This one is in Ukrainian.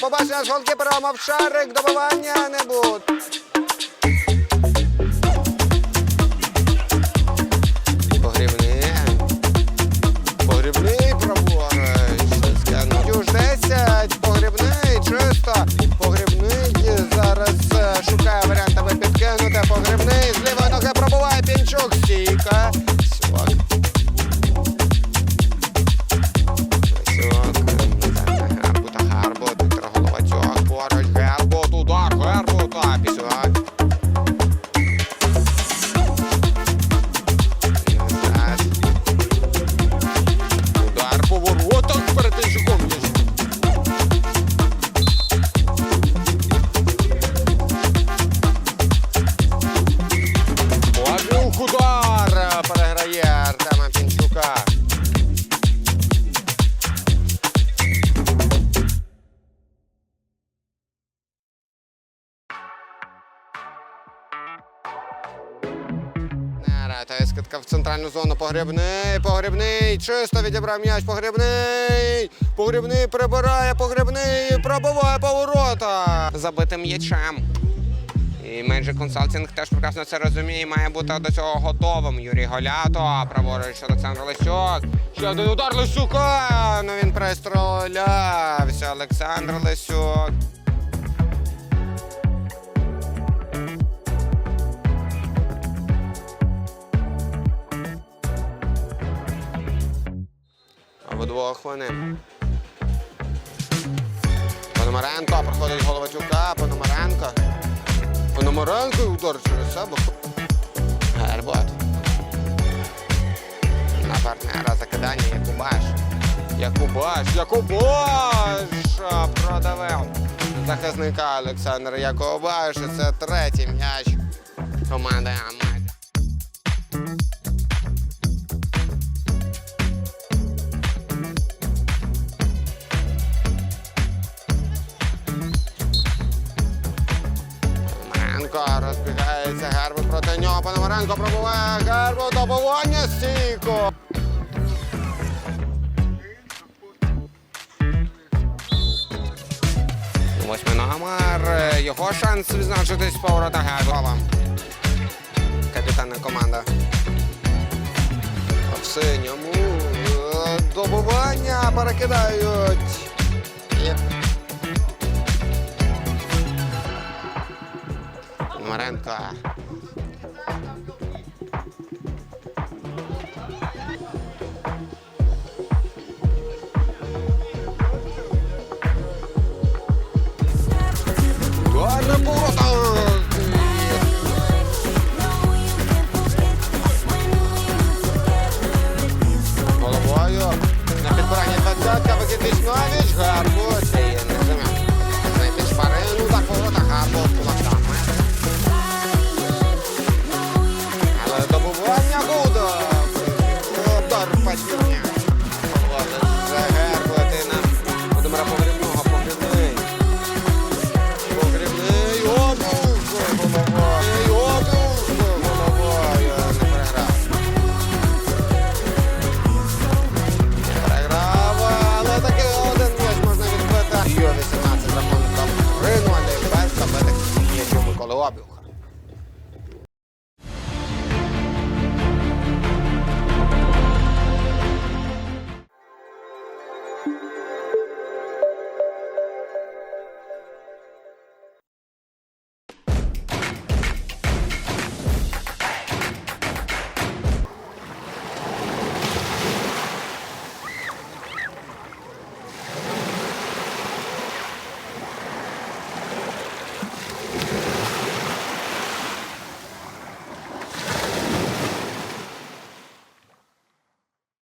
Побачення з промов шарик, Добивання не буде. Погрібні. Погрібний Нера, та є скидка в центральну зону. Погребний, погребний. Чисто відібрав м'яч. Погребний. Погребний прибирає, погребний. Пробиває поворота. Забитим м'ячем. І Magic Consulting теж прекрасно це розуміє має бути до цього готовим. Юрій Голято, праворуч Олександр Лисюк. Ще один удар Лисюка. Ну він пристрілявся. Олександр Лисюк. Вдвох вони. Пономаренко проходить Головатюка, Пономаренко. Пономаренко і удар через себе. Гербот. На партнера закидання Якубаш. Якубаш, Якубаш! Продавив. Захисника Олександр Якубаш. Це третій м'яч команди Амаді. Пономаренко розбігається Гербут проти нього. Пономаренко пробуває Гербут добування стійко. Восьмий номер. Його шанс відзначитись по воротах Гербола. Капітанна команда. В синьому. Добування перекидають. Amaranta. Kalau boyo, nyakit perangnya tak jaga begitu semua ini?